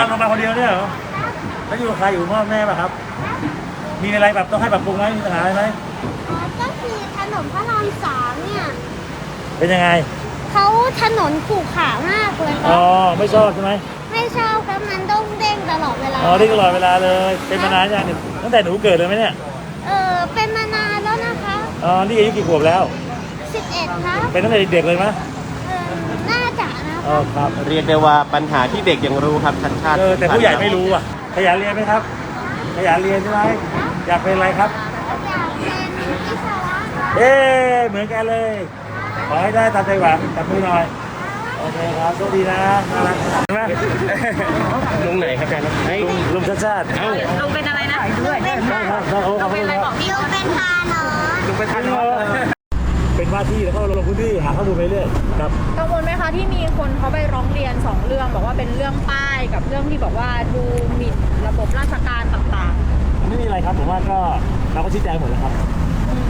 มาลงมาคนเดียวเนี่ยเหรอแล้วอยู่กับใครอยู่พ่อแม่ป่ะครับ มีอะไรแบบต้องให้ปรับปรุงไหมมีปัญหาอะไรไหมอ๋อก็คือถนนพระรามสามเนี่ยเป็นยังไง เขาถนนขรุขระมากเลยคอ๋รัอบไม่ชอบใช่ไหมไม่ชอบครับมันต้องเด้งตลอดเวลา อ๋อที่ตลอดเวลาเลยเป็นมานานยังเนี่ยตั้งแต่หนูเกิดเลยไหมเนี่ยเออเป็นมานานแล้วนะคะอ๋อนี่อายุกี่ขวบแล้ว 11ครับเป็นตั้งแต่เด็กๆเลยไหมเออน่าจะนะคอ๋อรับครับ เรียกได้ว่าปัญหาที่เด็กยังรู้ครับชัดชาติเออแต่ผู้ใหญ่ไม่รู้อะ ขยันเรียนไหมครับ ขยันเรียนใช่ไหมอยากเป็นอะไรครับอยากเป็นวิศวะครับเอ๊ะเหมือนกันเลย ขอให้ได้ตามใจหวังจับมือหน่อย โอเคครับโชคดีนะน่ารักเห็นไหมลุงไหนครับอาจารย์เฮ้ยลุงลุงชาติชาติเอ้าลุงเป็นอะไรนะลุงเป็นครับครับครับโอ้ขอบคุณครับลุงเป็นพานอนลุงไปทันเหรอ เป็นว่าที่แล้วก็ลงพื้นที่หาข้อมูลไปเรื่อยครับกังวลไหมคะที่มีคนเขาไปร้องเรียนสองเรื่องบอกว่าเป็นเรื่องป้ายกับเรื่องที่บอกว่าดูหมิ่นระบบราชการต่างไม่มีอะไรครับผมว่าก็เราก็ชี้แจงหมดแล้วครับ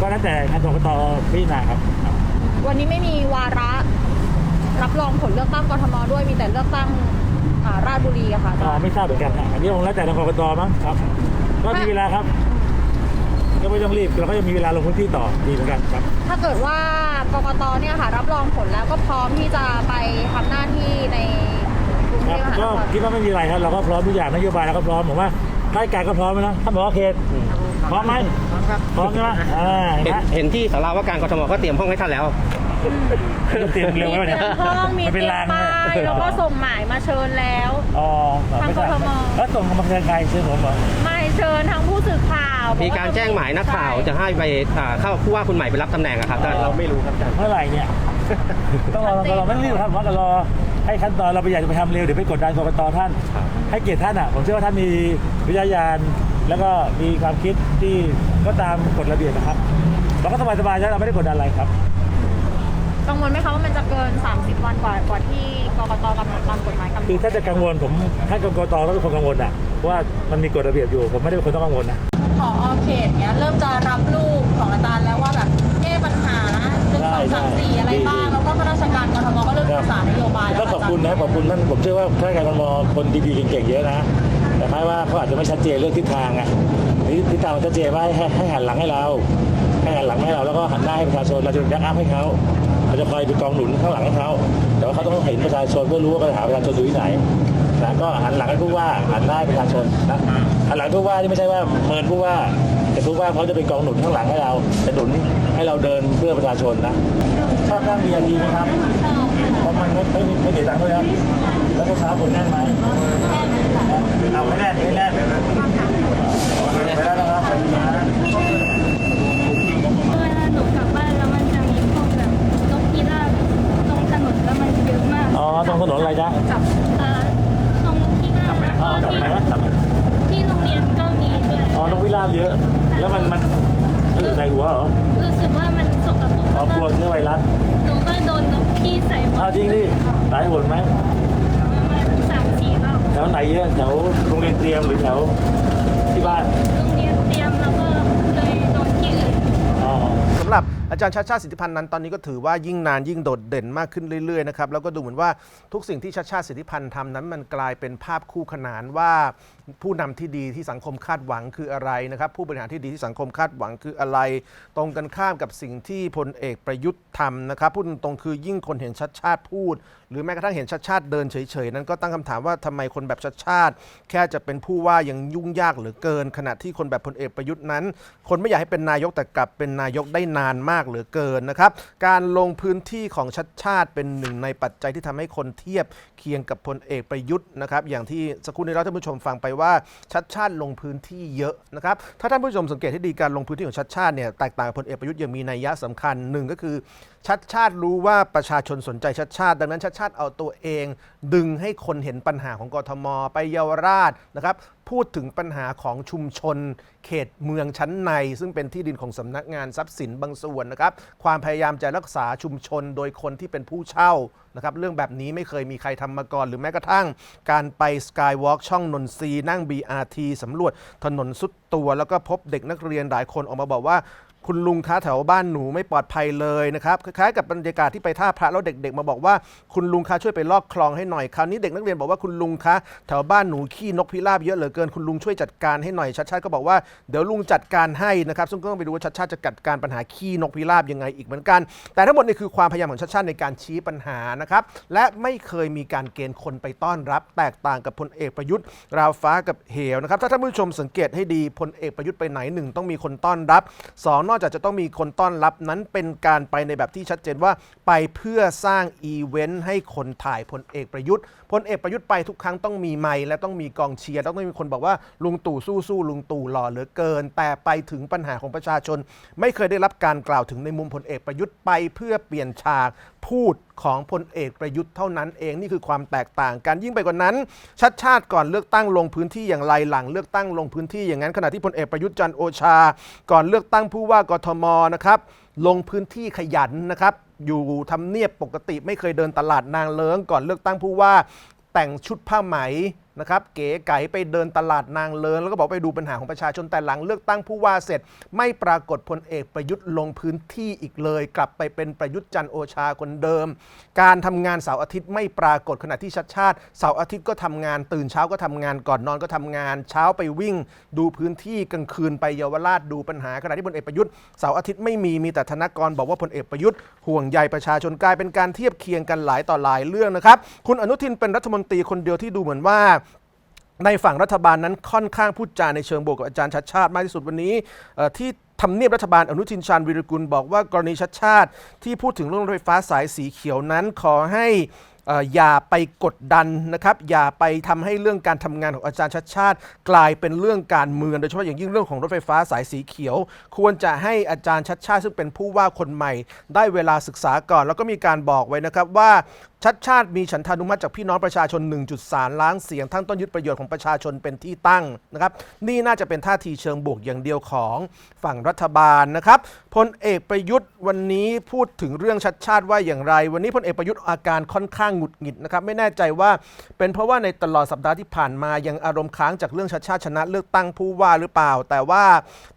ก็แล้วแต่ทางกกตพิจารณาครับครับๆวันนี้ไม่มีวาระรับรองผลเลือกตั้งกทมด้วยมีแต่เลือกตั้งอ่าราชบุรีอะค่ะอาก็จารย์ไม่ทราบเหมือนกันนะอันนี้คงแล้วแต่ทางกกตมั้งครับ ก็มีเวลาครับ ก็ไม่ต้องรีบเราก็จะมีเวลาลงพื้นที่ต่อดีเหมือนกันครับ ถ้าเกิดว่ากกตเนี่ยค่ะ รับรองผลแล้วก็พร้อมที่จะไปทำหน้าที่ในกรุงคเทรับพมหานก็ครคิดว่าไม่มีอะไรครับเราก็พร้อมทุกอย่างนโยบายเราก็พร้อมผมว่าข้าราชการก็พร้อมนะท่านบอกว่าเขตพร้อมไหมพร้อมใช่ไหมอ่าเห็นเห็นไหมเห็นที่สาราว่าการกทมก็เตรียมห้องให้ท่านแล้ว เตรียมเร็วไว้มีเนี่ยเตรียมห้องมีนเตเป็รีนยมลางป้าย แล้วก็ส่งหมายมาเชิญแล้ว อ๋อทางกทม แล้วส่งมาเชิญใครเชิญผมเหรอไม่เชิญทางผู้สื่อข่าวบอมีว่การแจ้งหมายนักข่าวจะให้ไปอ่าเข้าผู้ว่าคุณใหม่ไปรับตำแหน่งอะครับแต่เราไม่รู้ครับอาจารย์เมื่อไหร่เนี่ย ต้องรอต้องรอไม่ต้องรีบครับเพราะก็รอให้ขั้นตอนเราไปอยากจะไปทำเร็วเดี๋ยวไปกดดันกรกตท่าน ให้เกียรติท่านอะผมเชื่อว่าท่านมีวิทยาญาณแล้วก็มีความคิดที่ก็ตามกฎระเบียบนะครับ เราก็สบายๆใช่เราไม่ได้กดดันอะไรครับ กังวลไหมคะว่ามันจะเกิน 30 วันกว่ากว่าที่กกตกำหนดตามกฎหมายกำหนคือดถ้าจะกังวลผมถ้ากรกตต้องเป็นคนกังวลอะเพราะว่ามันมีกฎระเบียบอยู่ผมไม่ได้เป็นคนต้องกังวลนะพอเขตเนี้ยเริ่มจะรับลูกของอาจารย์แล้วว่าแบบแก้ปัญหาหนึ่งสองสามสี่อะไรบ้างแล้วก็ข้าราชการกทมก็เริ่มประสานนโยบายแล้วก็ขอบคุณนะขอบคุณท่านผมเชื่อว่าข้าราชการกรทมคนดีๆเก่งๆเยอะนะแต่หมายว่าเขาอาจจะไม่ชัดเจนเรื่องทิศทางอะนี่ทิศทางมันชัดเจนว่าให้ให้หันหลังให้เราให้หันหลังให้เราแล้วก็หันหน้าให้ประชาชนเราจะแบ็กอัพให้เขา จะคอยเป็นกองหนุนข้างหลังเขาแต่ว่าเขาต้องเห็นประชาชนเพื่อรู้ว่าปัญหาประชาชนอยู่ที่ไหนนะก็หันหลังให้ผู้ว่าหันหน้าให้ประชาชนนะหันหลังผู้ว่านี่ไม่ใช่ว่าเมินผู้ว่าแต่ผู้ว่าเขาจะเป็นกองหนุนข้างหลังให้เราจะหนุนให้เราเดินเพื่อประชาชนนะชอบนั่งมีอาทีไหมครับเพราะมันไม่ไม่ไม่เสียตังค์ด้วยครับแล้วก็เช้าคนแน่นไหมเอาไม่แน่นไม่แน่นไม่ได้แล้วครับขอบคุณนะ เวลาหนูกลับบ้านแล้วมันจะมีพวกแบบนกพิราบตรงถนนแล้วมันเย อ๋อตรงถนนอะไรจ๊ะเอ่อตรงนกพิราแล้วอ๋อก็จับที่ไหนวะจับไหนที่โรงเรียนก็มีด้วยอ๋อนกพิราบเยอะ แล้วมันมันมันอยู่ในหัวเหรอรู้สึกว่ามันสกปรกอ๋อกลัวเชื้อไวรัสหนูก็โดนนกขี้ใส่หมอ้าวดจริงดิหลายหนไหมประมาณสามสี่รอบแถวไหนเยอะแถวโรงเรียนเตรียมหรือแถวที่บ้าน โรงเรียนเตรียมแล้วก็เลยโดนที่อื่น อ๋อ สำหรับอาจารย์ชาติชาติสิทธิพันธ์นั้นตอนนี้ก็ถือว่ายิ่งนานยิ่งโดดเด่นมากขึ้นเรื่อยๆนะครับแล้วก็ดูเหมือนว่าทุกสิ่งที่ชาติชาติสิทธิพันธ์ทำนั้นมันกลายเป็นภาพคู่ขนานว่า ผู้นำที่ดีที่สังคมคาดหวังคืออะไรนะครับผู้บริหารที่ดีที่สังคมคาดหวังคืออะไร ตรงกันข้ามกับสิ่งที่พลเอกประยุทธ์ทำนะครับพูดตรงๆคือยิ่งคนเห็นชัดชาติพูด หรือแม้กระทั่งเห็นชัดชาติเดินเฉยๆนั้นก็ตั้งคำถามว่าทำไมคนแบบชัดชาติ แค่จะเป็นผู้ว่ายังยุ่งยากเหลือเกิน ขณะที่คนแบบพลเอกประยุทธ์นั้น คนไม่อยากให้เป็นนายกแต่กลับเป็นนายกได้นานมากเหลือเกินนะครับ การลงพื้นที่ของชัดชาติเป็นหนึ่งในปัจจัยที่ทำให้คนเทียบเคียงกับพลเอกประยุทธ์นะครับ อย่างที่สักครู่นี้เราท่านผู้ชมฟังไปว่าชัดชาติลงพื้นที่เยอะนะครับ ถ้าท่านผู้ชมสังเกตให้ดีการลงพื้นที่ของชัดชาติเนี่ยแตกต่างกับพลเอกประยุทธ์ยังมีนัยยะสำคัญหนึ่งก็คือชัดชาติรู้ว่าประชาชนสนใจชัดชาติ ดังนั้นชัดชาติเอาตัวเอง ดึงให้คนเห็นปัญหาของกทม ไปเยาวราชนะครับพูดถึงปัญหาของชุมชน เขตเมืองชั้นใน ซึ่งเป็นที่ดินของสำนักงานทรัพย์สินบางส่วนนะครับ ความพยายามจะรักษาชุมชนโดยคนที่เป็นผู้เช่านะครับเรื่องแบบนี้ไม่เคยมีใครทำมาก่อน หรือแม้กระทั่ง การไปสกายวอล์กช่องนนทรีนั่ง BRT สำรวจถนนสุดตัว แล้วก็พบเด็กนักเรียนหลายคนออกมาบอกว่า คุณลุงคะแถวบ้านหนูไม่ปลอดภัยเลยนะครับคล้ายกับบรรยากาศที่ไปท่าพระแล้วเด็ก ๆ มาบอกว่าคุณลุงคะช่วยไปลอกคลองให้หน่อยคราวนี้เด็กนักเรียนบอกว่าคุณลุงคะแถวบ้านหนูขี้นกพิราบเยอะเหลือเกินคุณลุงช่วยจัดการให้หน่อยชัดชาติก็บอกว่าเดี๋ยวลุงจัดการให้นะครับซึ่งก็ต้องไปดูว่าชัดชาติจะจัดการปัญหาขี้นกพิราบยังไงอีกเหมือนกัน แต่ทั้งหมดนี่คือความพยายามของชัดชาติในการชี้ปัญหานะครับและไม่เคยมีการเกณฑ์คนไปต้อนรับ แตกต่างกับพลเอกประยุทธ์ ราวฟ้ากับเหวนะครับถ้าท่านผู้ชมสังเกตให้ดีพลเอกประยุทธ์ไปไหนหนึ่งต้องมีคนต้อนรับสองนอกจากจะต้องมีคนต้อนรับนั้นเป็นการไปในแบบที่ชัดเจนว่าไปเพื่อสร้างอีเวนต์ให้คนถ่ายพลเอกประยุทธ์พลเอกประยุทธ์ไปทุกครั้งต้องมีไม้และต้องมีกองเชียร์ต้องมีคนบอกว่าลุงตู่สู้สู้ๆลุงตู่หล่อเหลือเกิน แต่ไปถึงปัญหาของประชาชน ไม่เคยได้รับการกล่าวถึงในมุมพลเอกประยุทธ์ไปเพื่อเปลี่ยนฉากพูดของพลเอกประยุทธ์เท่านั้นเองนี่คือความแตกต่างกันยิ่งไปกว่านั้น ชัดชาติก่อนเลือกตั้งลงพื้นที่อย่างไรหลังเลือกตั้งลงพื้นที่อย่างนั้นขณะที่พลเอกประยุทธ์จันโอชา ก่อนเลือกตั้งผู้ว่ากทมนะครับลงพื้นที่ขยันนะครับอยู่ทำเนียบปกติไม่เคยเดินตลาดนางเลิงก่อนเลือกตั้งผู้ว่าแต่งชุดผ้าไหม นะครับเก๋ไก๋ไปเดินตลาดนางเลิงแล้วก็บอกไปดูปัญหาของประชาชนแต่หลังเลือกตั้งผู้ว่าเสร็จ ไม่ปรากฏพลเอกประยุทธ์ลงพื้นที่อีกเลย กลับไปเป็นประยุทธ์จันโอชาคนเดิม การทำงานเสาร์อาทิตย์ไม่ปรากฏขณะที่ชัดชาติเสาร์อาทิตย์ก็ทำงานตื่นเช้าก็ทำงานก่อนนอนก็ทำงาน เช้าไปวิ่ง ดูพื้นที่กลางคืนไปเยาวราชดูปัญหาขณะที่พลเอกประยุทธ์เสาร์อาทิตย์ไม่มีมีแต่ธนกรบอกว่าพลเอกประยุทธ์ห่วงใยประชาชนกลายเป็นการเทียบเคียงกันหลายต่อหลายเรื่องนะครับคุณอนุทินเป็นรัฐมนตรีคนเดียวที่ดูเหมือนว่า ในฝั่งรัฐบาลนั้นค่อนข้างพูดจาในเชิงบวกกับอาจารย์ชัดชาติมากที่สุดวันนี้ที่ทำเนียบรัฐบาลอนุทินชาญวิรกุลบอกว่ากรณีชัดชาติ ที่พูดถึงเรื่องรถไฟฟ้าสายสีเขียวนั้นขอให้เอ่ออย่าไปกดดันนะครับอย่าไปทำให้เรื่องการทำงานของอาจารย์ชัดชาติ กลายเป็นเรื่องการเมืองโดยเฉพาะอย่างยิ่งเรื่องของรถไฟฟ้าสายสีเขียว ควรจะให้อาจารย์ชัดชาติ ซึ่งเป็นผู้ว่าคนใหม่ ได้เวลาศึกษาก่อน แล้วก็มีการบอกไว้นะครับว่า ชัดชาติมีฉันทานุมัติจากพี่น้องประชาชน 1.3 ล้านเสียงทั้งต้นยึดประโยชน์ของประชาชนเป็นที่ตั้งนะครับ นี่น่าจะเป็นท่าทีเชิงบวกอย่างเดียวของฝั่งรัฐบาลนะครับพลเอกประยุทธ์วันนี้พูดถึงเรื่องชัดชาติว่าอย่างไร วันนี้พลเอกประยุทธ์อาการค่อนข้างหงุดหงิดนะครับไม่แน่ใจว่าเป็นเพราะว่าในตลอดสัปดาห์ที่ผ่านมายังอารมณ์ค้างจากเรื่องชัดชาติชนะเลือกตั้งผู้ว่าหรือเปล่า แต่ว่า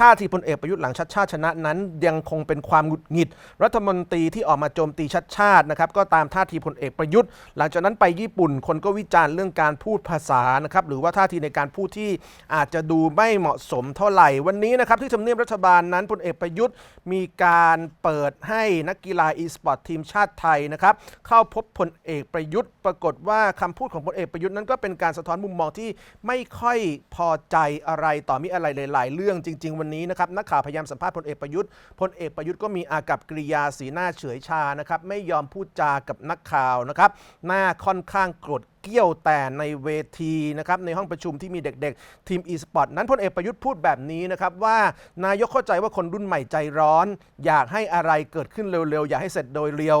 ท่าทีพลเอกประยุทธ์หลังชัดชาติชนะนั้น ยังคงเป็นความหงุดหงิด รัฐมนตรีที่ออกมาโจมตีชัดชาตินะครับก็ตามท่าทีพลเอกประยุทธ์ หลังจากนั้นไปญี่ปุ่นคนก็วิจารณ์เรื่องการพูดภาษานะครับหรือว่าท่าทีในการพูดที่อาจจะดูไม่เหมาะสมเท่าไหร่ วันนี้นะครับที่ทำเนียบรัฐบาลนั้นพลเอกประยุทธ์มีการเปิดให้นักกีฬาอีสปอร์ตทีมชาติไทยนะครับเข้าพบพลเอกประยุทธ์ ปรากฏว่าคำพูดของพลเอกประยุทธ์นั้นก็เป็นการสะท้อนมุมมองที่ไม่ค่อยพอใจอะไรต่อมีอะไรหลาย ๆ เรื่องจริง ๆ วันนี้นะครับนักข่าวพยายามสัมภาษณ์พลเอกประยุทธ์พลเอกประยุทธ์ก็มีอากับกริยาสีหน้าเฉยชานะครับไม่ยอมพูดจากับนักข่าวนะครับหน้าค่อนข้างกรธเกี้ยวแต่ในเวทีนะครับในห้องประชุมที่มีเด็กๆ ทีม e สปอร์ตนั้นพลเอกประยุทธ์พูดแบบนี้นะครับว่านายกเข้าใจว่าคนรุ่นใหม่ใจร้อน อยากให้อะไรเกิดขึ้นเร็วๆ อยากให้เสร็จโดยเร็ว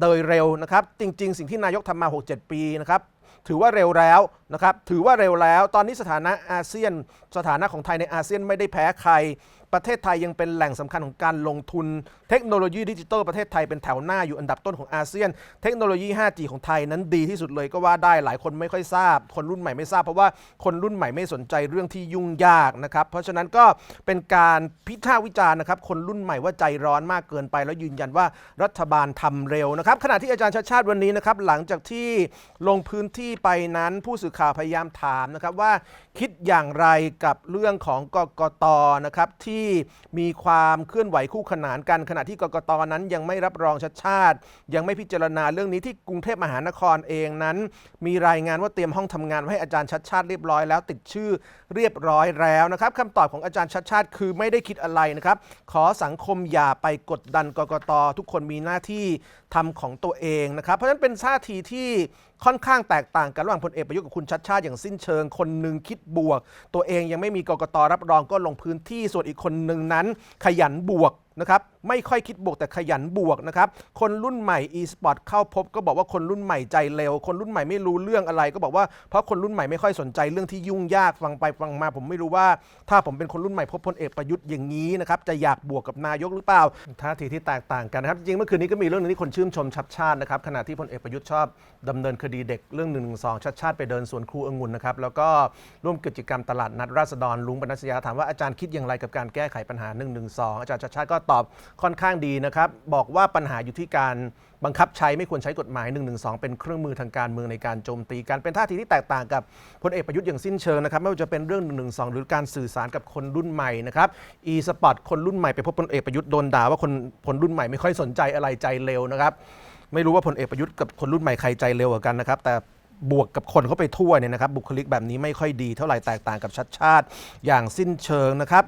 โดยเร็วนะครับจริง ๆ สิ่งที่นายกทำมา 6-7 ปีนะครับถือว่าเร็วแล้วนะครับ ถือว่าเร็วแล้ว ตอนนี้สถานะอาเซียน สถานะของไทยในอาเซียนไม่ได้แพ้ใคร ประเทศไทยยังเป็นแหล่งสำคัญของการลงทุน เทคโนโลยีดิจิทัลประเทศไทยเป็นแถวหน้าอยู่อันดับต้นของอาเซียน เทคโนโลยี 5G ของไทยนั้นดีที่สุดเลยก็ว่าได้หลายคนไม่ค่อยทราบ คนรุ่นใหม่ไม่ทราบ เพราะว่าคนรุ่นใหม่ไม่สนใจเรื่องที่ยุ่งยากนะครับเพราะฉะนั้นก็เป็นการพิพากษ์วิจารณ์นะครับคนรุ่นใหม่ว่าใจร้อนมากเกินไป แล้วยืนยันว่ารัฐบาลทำเร็วนะครับขณะที่อาจารย์ชาติชาติวันนี้นะครับหลังจากที่ลงพื้นที่ไปนั้นผู้สื่อข่าวพยายามถามนะครับว่าคิดอย่างไรกับเรื่องของกกตนะครับที่มีความเคลื่อนไหวคู่ขนานกัน ขณะที่กกตนั้นยังไม่รับรองชัดชาติ ยังไม่พิจารณาเรื่องนี้ที่กรุงเทพมหานครเองนั้น มีรายงานว่าเตรียมห้องทำงานไว้ให้อาจารย์ชัดชาติเรียบร้อยแล้ว ติดชื่อเรียบร้อยแล้วนะครับคำตอบของอาจารย์ชัดชาติคือไม่ได้คิดอะไรนะครับขอสังคมอย่าไปกดดันกกตทุกคนมีหน้าที่ทำของตัวเองนะครับ เพราะฉะนั้นเป็นท่าทีที่ค่อนข้างแตกต่างกันระหว่างพลเอกประยุทธ์กับคุณชัดชาติอย่างสิ้นเชิง คนหนึ่งคิดบวก ตัวเองยังไม่มีกกตรับรองก็ลงพื้นที่ส่วนอีกคนหนึ่งนั้น ขยันบวกนะครับ ไม่ค่อยคิดบวกแต่ขยันบวกนะครับคนรุ่นใหม่ e-sport เข้าพบก็บอกว่าคนรุ่นใหม่ใจเร็ว คนรุ่นใหม่ไม่รู้เรื่องอะไร ก็บอกว่าเพราะคนรุ่นใหม่ไม่ค่อยสนใจเรื่องที่ยุ่งยากฟังไปฟังมา ผมไม่รู้ว่า ถ้าผมเป็นคนรุ่นใหม่พบพลเอกประยุทธ์อย่างนี้นะครับจะอยากบวกกับนายกหรือเปล่าท่าทีที่แตกต่างกันนะครับจริงเมื่อคืนนี้ก็มีเรื่องหนึงที่คนชื่นชมชัดชาตินะครับขณะที่พลเอกประยุทธ์ชอบดำเนินคดีเด็กเรื่อง1นึชัดชาติไปเดินสวนครูองุ่นนะครับแล้วก็ร่วมกิจกรรมตลาดนัดราษฎรลุงปนัสยาถามว่าอาจารย์คิดอย่างไรกับการแก้ไขปัญหา1นึอาจารย์ชัดชาติก็ตอบค่อนข้างดีนะครับ บอกว่าปัญหาอยู่ที่การบังคับใช้ไม่ควรใช้กฎหมาย1นึเป็นเครื่องมือทางการเมืองในการโจมตีกันเป็นท่าทีที่แตกต่างกับพลเอกประยุทธ์อย่างสิ้นเชิงนะครับไม่ว่าจะเป็นเรื่อง1นึหรือการสื่อสารกับคนรุ่นใหม่นะครับ e สปอร์ตคนรุ่นใหม่ไปพบพลเอกประยุทธ์โดนด่าว่าคนคนรุ่นใหม่ไม่ค่อยสนใจอะไรใจเร็วนะครับไม่รู้ว่าพลเอกประยุทธ์กับคนรุ่นใหม่ใครใจเร็วกว่ากันนะครับแต่บวกกับคนเข้าไปทั่วเนี่ยนะครับบุคลิกแบบนี้ไม่ค่อยดีเท่าไหร่แตกต่างกับชัดชาติอย่างสิ้นเชิงนะครับ